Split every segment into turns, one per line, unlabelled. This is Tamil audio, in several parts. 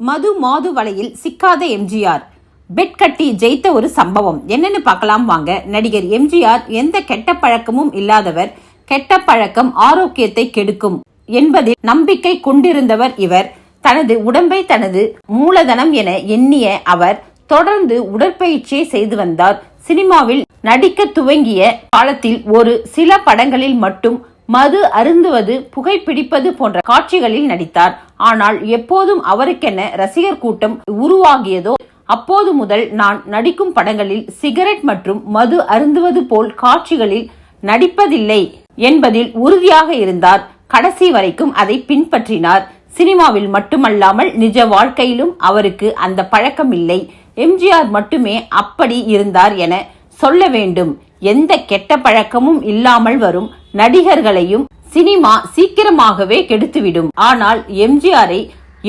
மது மாது வலையில் சிக்காத எம்ஜிஆர். பெட் கட்டி ஜெயித்த ஒரு சம்பவம். என்னன்னு பார்க்கலாம் வாங்க. நடிகர் எம்ஜிஆர் எந்த கெட்ட பழக்கமும் இல்லாதவர் கெட்ட பழக்கம் ஆரோக்கியத்தை கெடுக்கும் என்பதில் நம்பிக்கை கொண்டிருந்தவர் இவர். தனது உடம்பை தனது மூலதனம் என எண்ணிய அவர் தொடர்ந்து உடற்பயிற்சியை செய்து வந்தார். சினிமாவில் நடிக்க துவங்கிய காலத்தில் ஒரு சில படங்களில் மட்டும் மது அருந்துவது புகைப்பிடிப்பது போன்ற காட்சிகளில் நடித்தார். ஆனால் எப்போதும் அவருக்கென ரசிகர் கூட்டம் உருவாகியதோ அப்போது முதல் நான் நடிக்கும் படங்களில் சிகரெட் மற்றும் மது அருந்துவது போல் காட்சிகளில் நடிப்பதில்லை என்பதில் உறுதியாக இருந்தார். கடைசி வரைக்கும் அதை பின்பற்றினார். சினிமாவில் மட்டுமல்லாமல் நிஜ வாழ்க்கையிலும் அவருக்கு அந்த பழக்கம் இல்லை. எம்ஜிஆர் மட்டுமே அப்படி இருந்தார் என சொல்ல வேண்டும். எந்த கெட்ட பழக்கமும் இல்லாமல் வரும். நடிகர்களையும் சினிமா சீக்கிரமாகவே கெடுத்துவிடும். ஆனால் எம்ஜிஆரை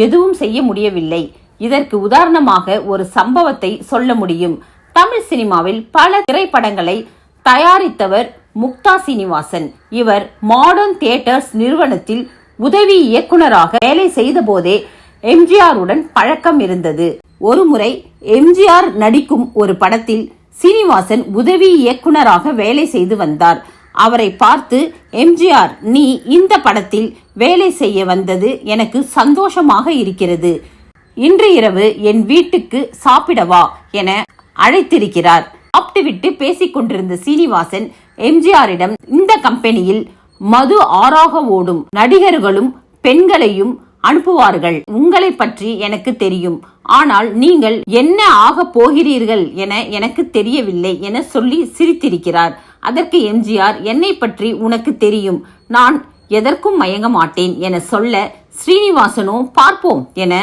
எதுவும் செய்ய முடியவில்லை. இதற்கு உதாரணமாக ஒரு சம்பவத்தை சொல்ல முடியும். தமிழ் சினிமாவில் பல திரைப்படங்களை தயாரித்தவர் முக்தா சீனிவாசன். இவர் மாடர்ன் தியேட்டர்ஸ் நிறுவனத்தில் உதவி இயக்குனராக வேலை செய்த போதே எம்ஜிஆருடன் பழக்கம் இருந்தது. ஒருமுறை எம்ஜிஆர் நடிக்கும் ஒரு படத்தில் சீனிவாசன் உதவி இயக்குனராக வேலை செய்து வந்தார். அவரை பார்த்து எம்ஜிஆர் நீ இந்த படத்தில் வேலை செய்ய வந்தது எனக்கு சந்தோஷமாக இருக்கிறது. இன்று இரவு என் வீட்டுக்கு சாப்பிடவா என அழைத்திருக்கிறார். சாப்பிட்டுவிட்டு பேசிக் கொண்டிருந்த சீனிவாசன் எம்ஜிஆரிடம் இந்த கம்பெனியில் மது ஆறாக ஓடும். நடிகர்களும் பெண்களையும் அனுப்புவார்கள். உங்களை பற்றி எனக்கு தெரியும். ஆனால் நீங்கள் என்ன ஆக போகிறீர்கள் என எனக்கு தெரியவில்லை என சொல்லி சிரித்திருக்கிறார். அதற்கு எம்ஜிஆர் என்னை பற்றி உனக்கு தெரியும். நான் எதற்கும் மயங்க மாட்டேன் என சொல்ல ஸ்ரீனிவாசனோ பார்ப்போம் என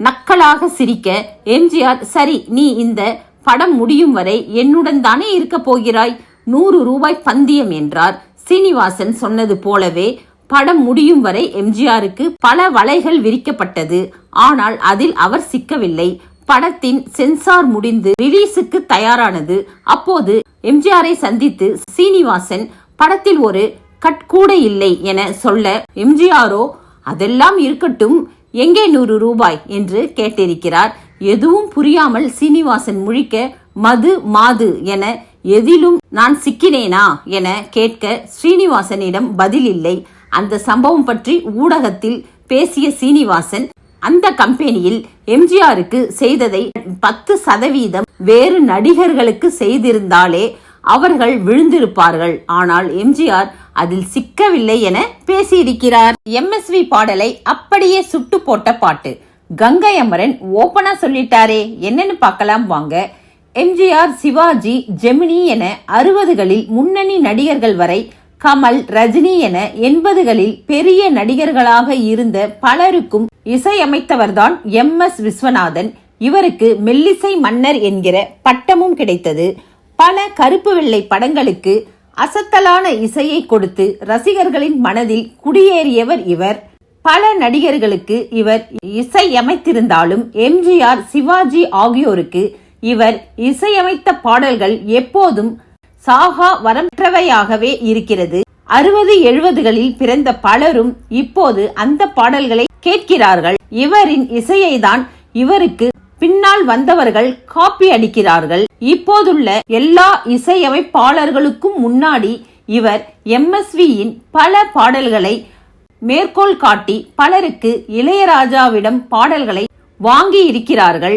நக்கலாக சிரிக்க எம்ஜிஆர் சரி நீ இந்த படம் முடியும் வரை என்னுடன் தானே இருக்க போகிறாய்? நூறு ரூபாய் பந்தியம் என்றார். சீனிவாசன் சொன்னது போலவே படம் முடியும் வரை எம்ஜிஆருக்கு பல வலைகள் விரிக்கப்பட்டது. ஆனால் அதில் அவர் சிக்கவில்லை. படத்தின் சென்சார் முடிந்து ரிலீஸுக்கு தயாரானது. அப்போது எம்ஜிஆரை சந்தித்து சீனிவாசன் படத்தில் ஒரு கட் கூட இல்லை என சொல்ல எம்ஜிஆரோ அதெல்லாம் இருக்கட்டும் எங்கே நூறு ரூபாய்? என்று கேட்டிருக்கிறார். எதுவும் புரியாமல் சீனிவாசன் முழிக்க மது மாது என எதிலும் நான் சிக்கினேனா? என கேட்க ஸ்ரீனிவாசனிடம் பதில் இல்லை. அந்த சம்பவம் பற்றி ஊடகத்தில் பேசிய சீனிவாசன் அந்த கம்பெனியில் எம்ஜிஆருக்கு செய்ததை பத்து சதவீதம் வேறு நடிகர்களுக்கு செய்திருந்தாலே அவர்கள் விழுந்திருப்பார்கள். ஆனால் எம்ஜிஆர் அதில் சிக்கவில்லை என பேசியிருக்கிறார். எம்எஸ்வி பாடலை அப்படியே சுட்டு போட்ட பாட்டு. கங்கை அமரன் ஓபனா சொல்லிட்டாரே என்னன்னு பார்க்கலாம் வாங்க. எம்ஜிஆர் சிவாஜி ஜெமினி என அறுபதுகளில் முன்னணி நடிகர்கள் வரை கமல் ரஜினி என எண்பதுகளில் பெரிய நடிகர்களாக இருந்த பலருக்கும் இசையமைத்தவர்தான் எம். எஸ். விஸ்வநாதன். இவருக்கு மெல்லிசை மன்னர் என்கிற பட்டமும் கிடைத்தது. பல கருப்பு வெள்ளை படங்களுக்கு அசத்தலான இசையை கொடுத்து ரசிகர்களின் மனதில் குடியேறியவர் இவர். பல நடிகர்களுக்கு இவர் இசையமைத்திருந்தாலும் எம்ஜிஆர் சிவாஜி ஆகியோருக்கு இவர் இசையமைத்த பாடல்கள் எப்போதும் சாகா வரமற்றவையாகவே இருக்கிறது. அறுபது எழுபதுகளில் பிறந்த பலரும் இப்போது அந்த பாடல்களை கேட்கிறார்கள். இவரின் இசையை தான் இவருக்கு பின்னால் வந்தவர்கள் காப்பி அடிக்கிறார்கள். இப்போதுள்ள எல்லா இசையமைப்பாளர்களுக்கும் முன்னாடி இவர் எம்எஸ்வியின் பல பாடல்களை மேற்கோள் காட்டி பலருக்கு இளையராஜாவிடம் பாடல்களை வாங்கி இருக்கிறார்கள்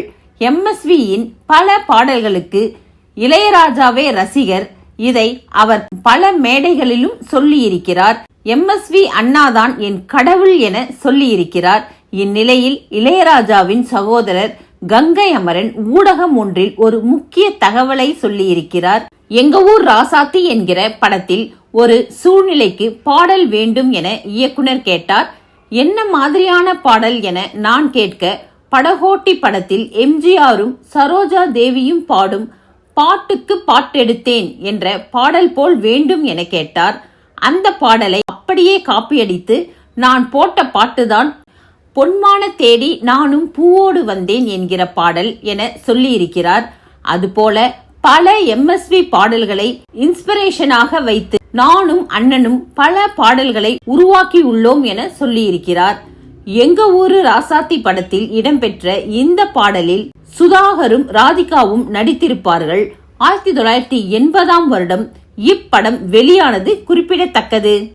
எம்எஸ்வியின் பல பாடல்களுக்கு இளையராஜாவே ரசிகர் இதை அவர் பல மேடைகளிலும் சொல்லியிருக்கிறார். எம்எஸ்வி அண்ணாதான் என் கடவுள் என சொல்லியிருக்கிறார். இந்நிலையில் இளையராஜாவின் சகோதரர் கங்கை அமரன் ஊடகம் ஒன்றில் ஒரு முக்கிய தகவலை சொல்லியிருக்கிறார். எங்க ஊர் ராசாத்தி என்கிற படத்தில் ஒரு சூழ்நிலைக்கு பாடல் வேண்டும் என இயக்குனர் கேட்டார். என்ன மாதிரியான பாடல் என நான் கேட்க படகோட்டி படத்தில் எம்ஜிஆரும் சரோஜா தேவியும் பாடும் பாட்டுக்கு பாட்டெடுத்தேன் என்ற பாடல் போல் வேண்டும் என கேட்டார். அந்த பாடலை அப்படியே காப்பியடித்து நான் போட்ட பாட்டுதான். பொன்மான தேடி நானும் பூவோடு வந்தேன் என்கிற பாடல் என சொல்லியிருக்கிறார். அதுபோல பல எம்எஸ்வி பாடல்களை இன்ஸ்பிரேஷனாக வைத்து நானும் அண்ணனும் பல பாடல்களை உருவாக்கி உள்ளோம் என சொல்லியிருக்கிறார். எங்க ஊரு ராசாத்தி படத்தில் இடம்பெற்ற இந்த பாடலில் சுதாகரும் ராதிகாவும் நடித்திருப்பார்கள். ஆயிரத்தி தொள்ளாயிரத்தி எண்பதாம் வருடம் இப்படம் வெளியானது குறிப்பிடத்தக்கது.